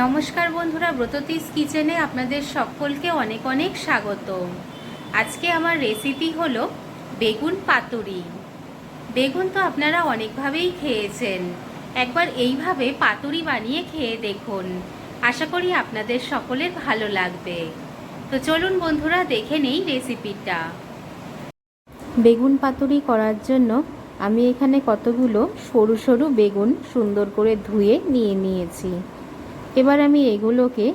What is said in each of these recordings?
নমস্কার বন্ধুরা, ব্রততিস কিচেনে আপনাদের সকলকে অনেক অনেক স্বাগত। আজকে আমার রেসিপি হলো বেগুন পাতুরি। বেগুন তো আপনারা অনেকভাবেই খেয়েছেন। একবার এইভাবে পাতুরি বানিয়ে খেয়ে দেখুন। আশা করি আপনাদের সকলের ভালো লাগবে। তো চলুন বন্ধুরা, দেখে নেই রেসিপিটা বেগুন পাতুরি করার জন্য আমি এখানে কতগুলো সরু সরু বেগুন সুন্দর করে ধুয়ে নিয়ে নিয়েছি। এবার আমি এগুলোকে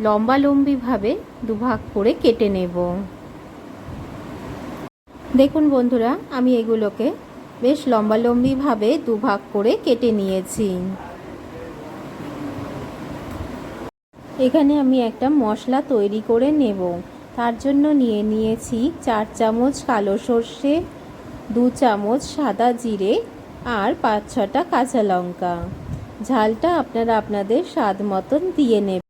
লম্বা লম্বিভাবে দুভাগ করে কেটে নেব। দেখুন বন্ধুরা, আমি এগুলোকে বেশ লম্বা লম্বিভাবে দুভাগ করে কেটে নিয়েছি। এখানে আমি একটা মশলা তৈরি করে নেব। তার জন্য নিয়ে নিয়েছি চার চামচ কালো সর্ষে, দু চামচ সাদা জিরে আর পাঁচ ছটা কাঁচা লঙ্কা। ঝালটা আপনারা আপনাদের স্বাদ মতন দিয়ে নেবেন।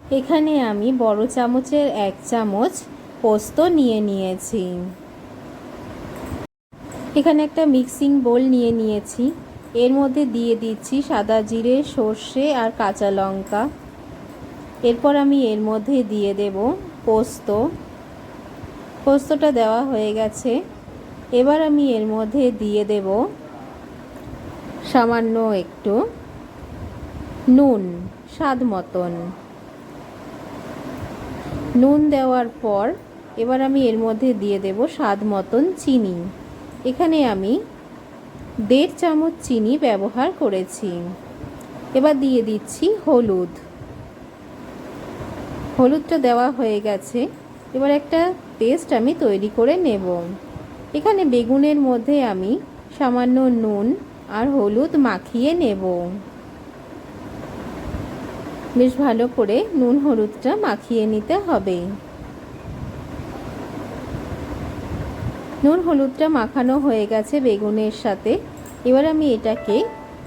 এখানে আমি বড় চামচের এক চামচ পোস্ত নিয়ে নিয়েছি। এখানে একটা মিক্সিং বোল নিয়ে নিয়েছি। এর মধ্যে দিয়ে দিচ্ছি সাদা জিরে, সর্ষে আর কাঁচা লঙ্কা। এরপর আমি এর মধ্যে দিয়ে দেব পোস্ত। পোস্তটা দেওয়া হয়ে গেছে। এবার আমি এর মধ্যে দিয়ে দেব সামান্য একটু নুন, স্বাদ মতন। নুন দেওয়ার পর এবার আমি এর মধ্যে দিয়ে দেব স্বাদ মতন চিনি। এখানে আমি দেড় চামচ চিনি ব্যবহার করেছি। এবার দিয়ে দিচ্ছি হলুদ। হলুদটা দেওয়া হয়ে গেছে। এবার একটা পেস্ট আমি তৈরি করে নেব। এখানে বেগুনের মধ্যে আমি সামান্য নুন আর হলুদ মাখিয়ে নেব। বেশ ভালো করে নুন হলুদটা মাখিয়ে নিতে হবে। নুন হলুদটা মাখানো হয়ে গেছে বেগুনের সাথে। এবার আমি এটাকে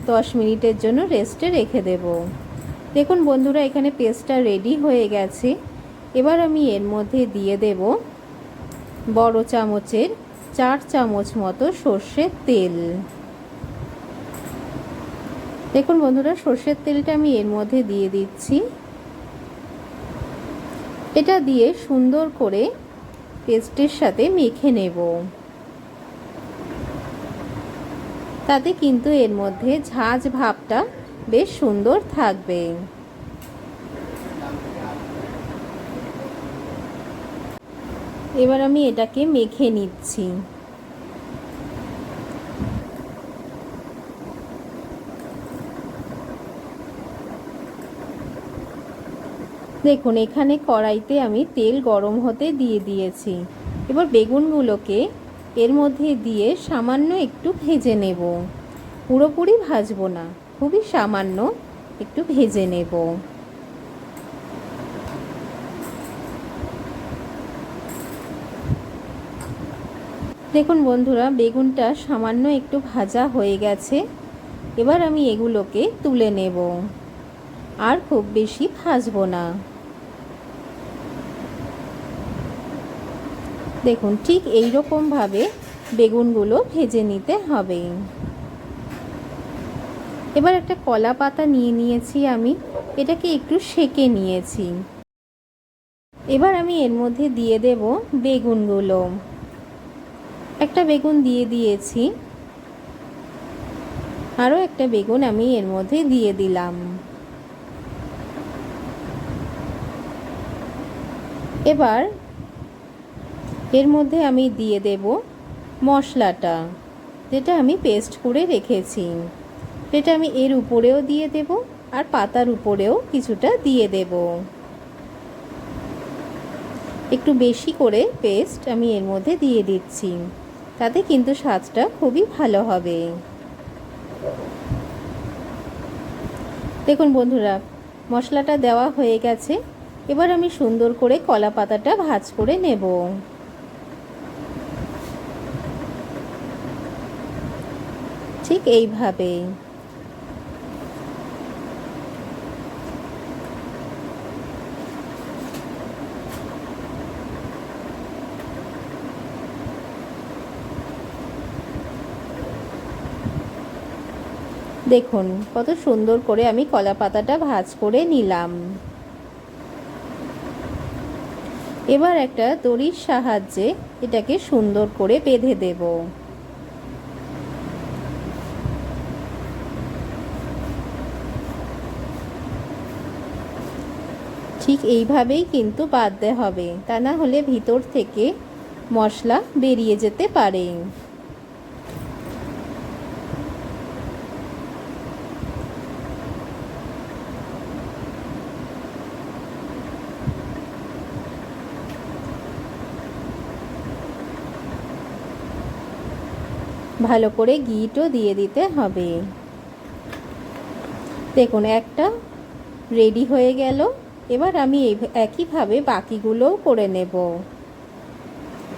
দশ মিনিটের জন্য রেস্টে রেখে দেব। দেখুন বন্ধুরা, এখানে পেস্টটা রেডি হয়ে গেছে। এবার আমি এর মধ্যে দিয়ে দেব বড় চামচের চার চামচ মতো সর্ষের তেল। দেখুন বন্ধুরা, সর্ষের তেলটা আমি এর মধ্যে দিয়ে দিচ্ছি। এটা দিয়ে সুন্দর করে পেস্টের সাথে মেখে নেব। তাতে কিন্তু এর মধ্যে ঝাঁঝ ভাবটা বেশ সুন্দর থাকবে। এবার আমি এটাকে মেখে নিচ্ছি। দেখুন, এখানে কড়াইতে আমি তেল গরম হতে দিয়ে দিয়েছি। এবার বেগুনগুলোকে এর মধ্যে দিয়ে সামান্য একটু ভেজে নেব। পুরোপুরি ভাজবো না, খুবই সামান্য একটু ভেজে নেব। দেখুন বন্ধুরা, বেগুনটা সামান্য একটু ভাজা হয়ে গেছে। এবার আমি এগুলোকে তুলে নেব। আর খুব বেশি ভাজবো না। দেখুন, ঠিক এই রকমভাবে বেগুনগুলো ভেজে নিতে হবে। এবার একটা কলা পাতা নিয়ে নিয়েছি আমি, এটাকে একটু সেকে নিয়েছি। এবার আমি এর মধ্যে দিয়ে দেব বেগুনগুলো। একটা বেগুন দিয়ে দিয়েছি। আরও একটা বেগুন আমি এর মধ্যে দিয়ে দিলাম। এবার এর মধ্যে আমি দিয়ে দেব মশলাটা। যেটা আমি পেস্ট করে রেখেছি। সেটা আমি এর উপরেও দিয়ে দেব আর পাতার উপরেও কিছুটা দিয়ে দেব। একটু বেশি করে পেস্ট আমি এর মধ্যে দিয়ে দিচ্ছি। তাতে কিন্তু স্বাদটা খুবই ভালো হবে। দেখুন বন্ধুরা, মশলাটা দেওয়া হয়ে গেছে। এবার আমি সুন্দর করে কলা পাতাটা ভাজ করে নেব। ঠিক এইভাবে দেখুন, কত সুন্দর করে আমি কলা পাতাটা ভাজ করে নিলাম। এবার একটা দড়ির সাহায্যে এটাকে সুন্দর করে বেঁধে দেব। ঠিক এইভাবেই কিন্তু বাঁধতে হবে। তা না হলে ভিতর থেকে মশলা বেরিয়ে যেতে পারে। ভালো করে গিটও দিয়ে দিতে হবে। দেখুন, একটা রেডি হয়ে গেল। এবার আমি এই একইভাবে বাকিগুলোও করে নেব।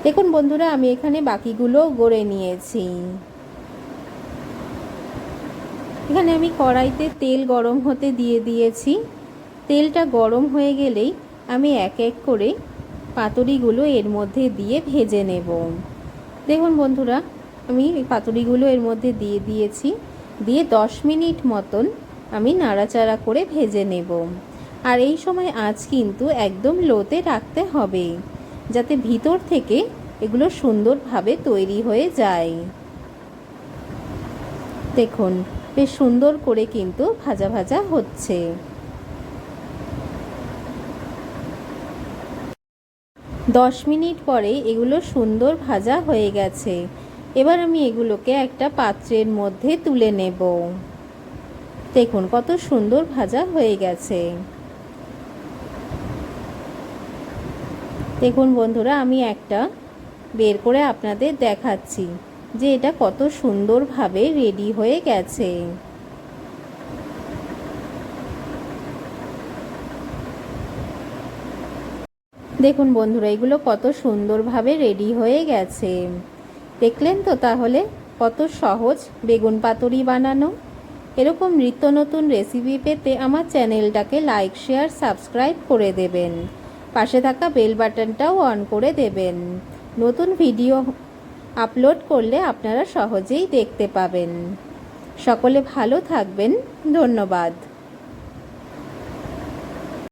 দেখুন বন্ধুরা, আমি এখানে বাকিগুলোও গড়ে নিয়েছি। এখানে আমি কড়াইতে তেল গরম হতে দিয়ে দিয়েছি। তেলটা গরম হয়ে গেলেই আমি এক এক করে পাতুরিগুলো এর মধ্যে দিয়ে ভেজে নেব। দেখুন বন্ধুরা, আমি পাতুরিগুলো এর মধ্যে দিয়ে দিয়েছি। দিয়ে দশ মিনিট মতন আমি নাড়াচাড়া করে ভেজে নেব। আর এই সময় আঁচ কিন্তু একদম লোতে রাখতে হবে, যাতে ভিতর থেকে এগুলো সুন্দরভাবে তৈরি হয়ে যায়। দেখুন, বেশ সুন্দর করে কিন্তু ভাজা ভাজা হচ্ছে। দশ মিনিট পরে এগুলো সুন্দর ভাজা হয়ে গেছে। এবার আমি এগুলোকে একটা পাত্রের মধ্যে তুলে নেব। দেখুন, কত সুন্দর ভাজা হয়ে গেছে। দেখুন বন্ধুরা, আমি একটা বের করে আপনাদের দেখাচ্ছি যে এটা কত সুন্দরভাবে রেডি হয়ে গেছে। দেখুন বন্ধুরা, এগুলো কত সুন্দরভাবে রেডি হয়ে গেছে। দেখলেন তো তাহলে কত সহজ বেগুন পাতুরি বানানো। এরকম নিত্য নতুন রেসিপি পেতে আমার চ্যানেলটাকে লাইক শেয়ার সাবস্ক্রাইব করে দেবেন। পাশে থাকা বেল বাটনটাও অন করে দেবেন। নতুন ভিডিও আপলোড করলে আপনারা সহজেই দেখতে পাবেন। সকলে ভালো থাকবেন। ধন্যবাদ।